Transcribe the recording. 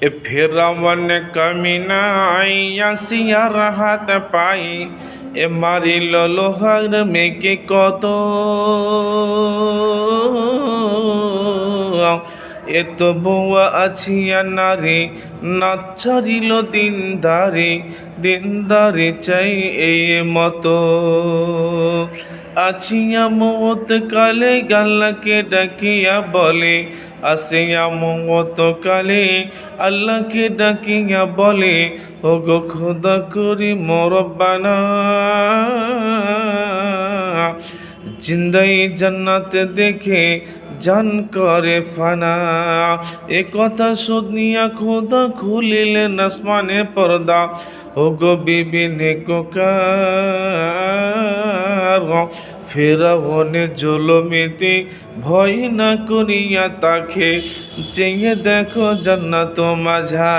এ ফেরামন কমিনাই আসিয়ার হাত পাই এ মারিল লোহার মেকে কত এ তো বউয়া আছিয়া নারী নাচারিল দিনদারি দিনদারি চাই এই মতো। আছিয়া মত কালে গাল্লাকে ডাকিয়া বলে আসিয়া মত কালে আল্লাহকে ডাকিয়া বলে ও গো খোদা করি মরব্বানা জিন্দাই জান্নাতে দেখে জান করে ফানা। এ কথা শুনিয়া খোদা খুলিলেন আসমানে পর্দা। ও গো বিবিনে কোকার ফেরাবনে জলমিতে ভয় না করিয়া তাকে। চেয়ে দেখো জান্নাত মাঝা